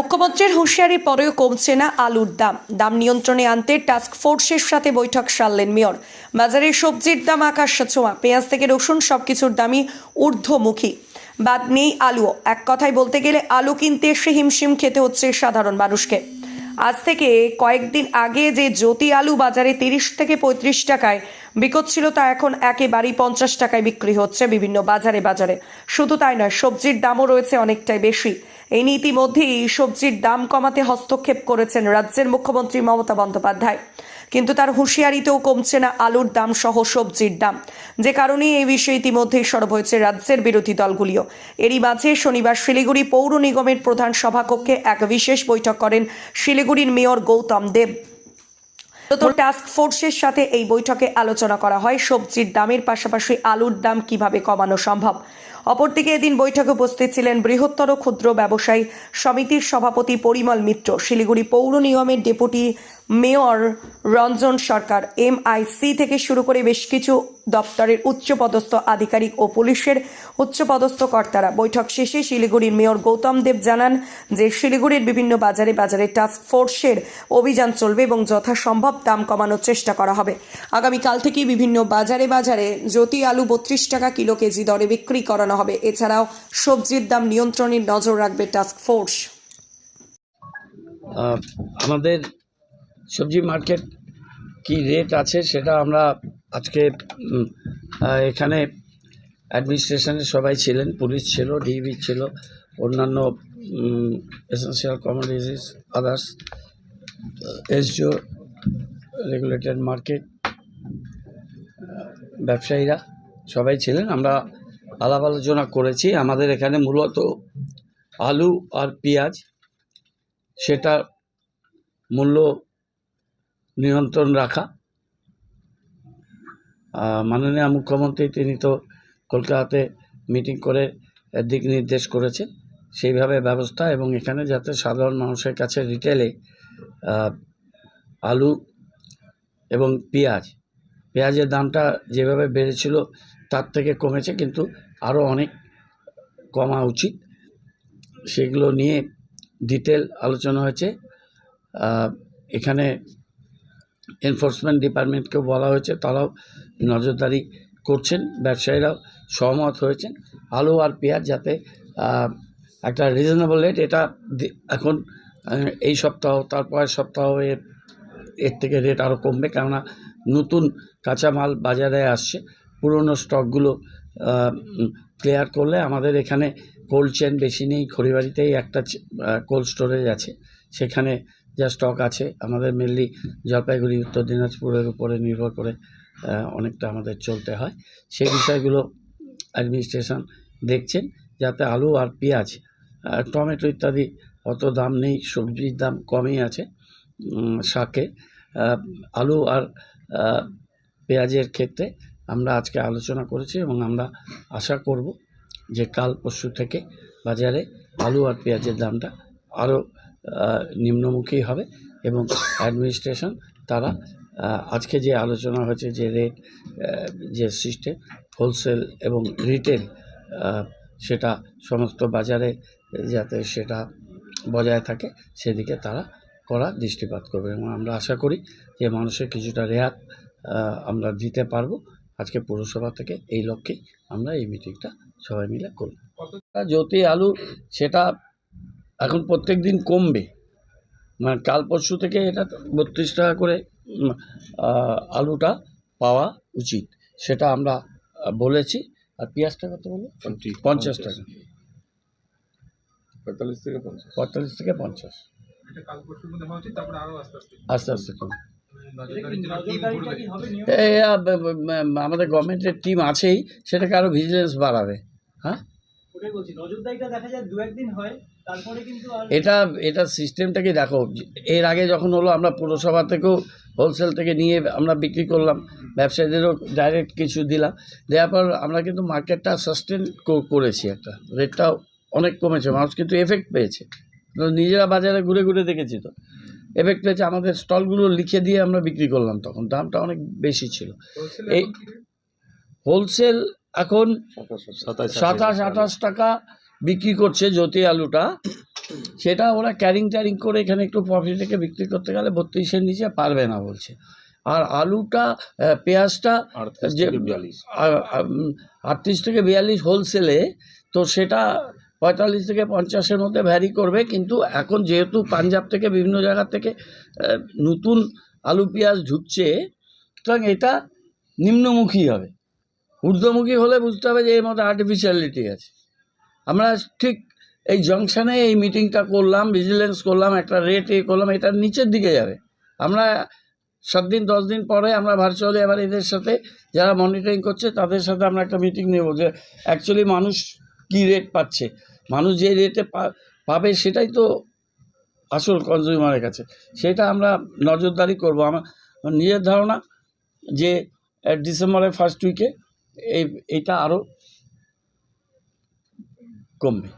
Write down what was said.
মুখ্যমন্ত্রীর হুঁশিয়ারি পরেও কমছে না আলুর দাম। দাম নিয়ন্ত্রণে আনতে টাস্ক ফোর্সের সাথে বৈঠক সারলেন মেয়র। বাজারে সবজির দাম আকাশ ছোঁয়া, পেঁয়াজ থেকে রসুন সবকিছুর দামই ঊর্ধ্বমুখী। বাদ নেই আলুও। এক কথায় বলতে গেলে আলু কিনতে এসে হিমশিম খেতে হচ্ছে সাধারণ মানুষকে। আজ থেকে কয়েকদিন আগে যে জ্যোতি আলু বাজারে তিরিশ থেকে পঁয়ত্রিশ টাকায় বিকোচ্ছিল তা এখন একেবারেই পঞ্চাশ টাকায় বিক্রি হচ্ছে বিভিন্ন বাজারে বাজারে। শুধু তাই নয়, সবজির দামও রয়েছে অনেকটাই বেশি। এই নিয়ে ইতিমধ্যেই সবজির দাম কমাতে হস্তক্ষেপ করেছেন রাজ্যের মুখ্যমন্ত্রী মমতা বন্দ্যোপাধ্যায়। কিন্তু তার হুঁশিয়ারিতেও কমছে না আলুর দাম সহ সবজির দাম। যে কারণে এই বিষয়ে ইতিমধ্যেই সরব হয়েছে রাজ্যের বিরোধী দলগুলিও। এরই মাঝে শনিবার শিলিগুড়ি পৌর নিগমের প্রধান সভাকক্ষে এক বিশেষ বৈঠক করেন শিলিগুড়ির মেয়র গৌতম দেব। টাস্ক ফোর্সের সাথে এই বৈঠকে আলোচনা করা হয়, সবজির দামের পাশাপাশি আলুর দাম কীভাবে কমানো সম্ভব? অপরদিকে এদিন বৈঠকে উপস্থিত ছিলেন বৃহত্তর ক্ষুদ্র ব্যবসায়ী সমিতির সভাপতি পরিমল মিত্র। শিলিগুড়ি পৌর নিগমের deputy mayor Ranjan Sarkar MIC থেকে শুরু করে বেশ কিছু দপ্তরের উচ্চপদস্থ আধিকারিক ও পুলিশের উচ্চপদস্থ কর্তারা। বৈঠক শেষে শিলিগুড়ির মেয়র গৌতম দেব জানান যে, শিলিগুড়ির বিভিন্ন বাজারে বাজারে টাস্ক ফোর্সের অভিযান চলবে এবং যথাসম্ভব দাম কমানোর চেষ্টা করা হবে। আগামীকাল থেকে বিভিন্ন বাজারে বাজারে জ্যোতি আলু বত্রিশ টাকা কিলো কেজি দরে বিক্রি করানো হবে। এছাড়াও সবজির দাম নিয়ন্ত্রণের নজর রাখবে টাস্ক ফোর্স। আমাদের সবজি মার্কেট কি রেট আছে সেটা আমরা আজকে এখানে অ্যাডমিনিস্ট্রেশনের সবাই ছিলেন, পুলিশ ছিল ডিবি ছিল, অন্যান্য essential commodities others SDO regulated market ব্যবসায়ীরা সবাই ছিলেন। আমরা আলাপ আলোচনা করেছি। আমাদের এখানে মূলত আলু আর পেঁয়াজ সেটা মূল্য নিয়ন্ত্রণ রাখা। মাননীয় মুখ্যমন্ত্রী তিনি তো কলকাতাতে মিটিং করে দিক নির্দেশ করেছে সেইভাবে ব্যবস্থা এবং এখানে যাতে সাধারণ মানুষের কাছে রিটেলে আলু এবং পেঁয়াজ, পেঁয়াজের দামটা যেভাবে বেড়েছিল তার থেকে কমেছে কিন্তু আরও অনেক কমা উচিত। সেগুলো নিয়ে ডিটেল আলোচনা হয়েছে। এখানে এনফোর্সমেন্ট ডিপার্টমেন্টকেও বলা হয়েছে, তারাও নজরদারি করছেন, ব্যবসায়ীরাও সহমত হয়েছেন। আলু আর পেঁয়াজ যাতে একটা রিজনেবল রেট এটা এখন এই সপ্তাহ তারপরের সপ্তাহ এর এর থেকে রেট আরও কমবে, কেননা নতুন কাঁচামাল বাজারে আসছে। পুরনো স্টকগুলো ক্লিয়ার করলে আমাদের এখানে কোল্ড চেন বেশি নেই, খড়িবাড়িতেই একটা কোল্ড স্টোরেজ আছে। সেখানে যা স্টক আছে, আমাদের মেনলি জলপাইগুড়ি, উত্তর দিনাজপুরের উপরে নির্ভর করে অনেকটা আমাদের চলতে হয়। সেই বিষয়গুলো অ্যাডমিনিস্ট্রেশন দেখছেন যাতে আলু আর পেঁয়াজ টমেটো ইত্যাদি অত দাম নেই, সবজির দাম কমই আছে শাকে। আলু আর পেঁয়াজের ক্ষেত্রে আমরা আজকে আলোচনা করেছি এবং আমরা আশা করব যে কাল পরশু থেকে বাজারে আলু আর পেঁয়াজের দামটা আরও নিম্নমুখী হবে এবং অ্যাডমিনিস্ট্রেশন তারা আজকে যে আলোচনা হয়েছে যে রেট যে সিস্টেম হোলসেল এবং রিটেল সেটা সমস্ত বাজারে যাতে সেটা বজায় থাকে, সেদিকে তারা করা দৃষ্টিপাত করবে এবং আমরা আশা করি যে মানুষের কিছুটা রেয়াত আমরা দিতে পারব। আজকে পৌরসভা থেকে এই লক্ষ্যেই আমরা এই মিটিংটা সবাই মিলে করব। জ্যোতি আলু, সেটা এখন প্রত্যেক দিন কমবে। মানে কাল পরশু থেকে এটা বত্রিশ টাকা করে আলুটা পাওয়া উচিত। সেটা আমরা বলেছি। আর পেঁয়াজটা কত বলো পঞ্চাশ টাকা। পঁয়তাল্লিশ থেকে পঞ্চাশ। পঁয়তাল্লিশ থেকে পঞ্চাশ। আস্তে আস্তে। কম আমাদের গভর্নমেন্টের টিম আছেই সেটাকে আরও ভিজিলেন্স বাড়াবে। হ্যাঁ? ওটাই বলছি নজরদারিটা দেখা যায় দু একদিন হয় তারপরে কিন্তু এটা এটা সিস্টেমটাকে দেখো এর আগে যখন হলো আমরা পুরসভা থেকেও হোলসেল থেকে নিয়ে আমরা বিক্রি করলাম ব্যবসায়ীদেরও ডাইরেক্ট কিছু দিলাম দেওয়ার পর আমরা কিন্তু মার্কেটটা সাস্টেন করেছি একটা রেটটাও অনেক কমেছে মানুষ কিন্তু এফেক্ট পেয়েছে নিজেরা বাজারে ঘুরে ঘুরে দেখেছি তো এফেক্ট পেয়েছে আমাদের স্টলগুলো লিখে দিয়ে আমরা বিক্রি করলাম তখন দামটা অনেক বেশি ছিল। এই হোলসেল এখন সাতাশ সাতাশ আঠাশ। টাকা বিক্রি করছে জ্যোতি আলুটা। সেটা ওরা ক্যারিং ট্যারিং করে এখানে একটু প্রফিট রেখে বিক্রি করতে গেলে বত্রিশের নিচে পারবে না বলছে। আর আলুটা পেঁয়াজটা যে আটত্রিশ থেকে বিয়াল্লিশ হোলসেলে তো সেটা পঁয়তাল্লিশ থেকে পঞ্চাশের মধ্যে ভ্যারি করবে। কিন্তু এখন যেহেতু পাঞ্জাব থেকে বিভিন্ন জায়গা থেকে নতুন আলু পেঁয়াজ ঢুকছে সুতরাং এটা নিম্নমুখী হবে। ঊর্ধ্বমুখী হলে বুঝতে হবে যে এর মধ্যে আর্টিফিশিয়ালিটি আছে। আমরা ঠিক এই জংশনে এই মিটিংটা করলাম ভিজিলেন্স করলাম, একটা রেট এ করলাম এটার নিচের দিকে যাবে। আমরা সাত দিন, দশ দিন পরে আমরা ভার্চুয়ালি আবার এদের সাথে যারা মনিটরিং করছে, তাদের সাথে আমরা একটা মিটিং নেব যে অ্যাকচুয়ালি মানুষ কী রেট পাচ্ছে। মানুষ যে রেটে পাবে সেটাই তো আসল কনজিউমারের কাছে। সেটা আমরা নজরদারি করব। আমার নিজের ধারণা যে ডিসেম্বরের ফার্স্ট উইকে এই এটা আরও কমবে।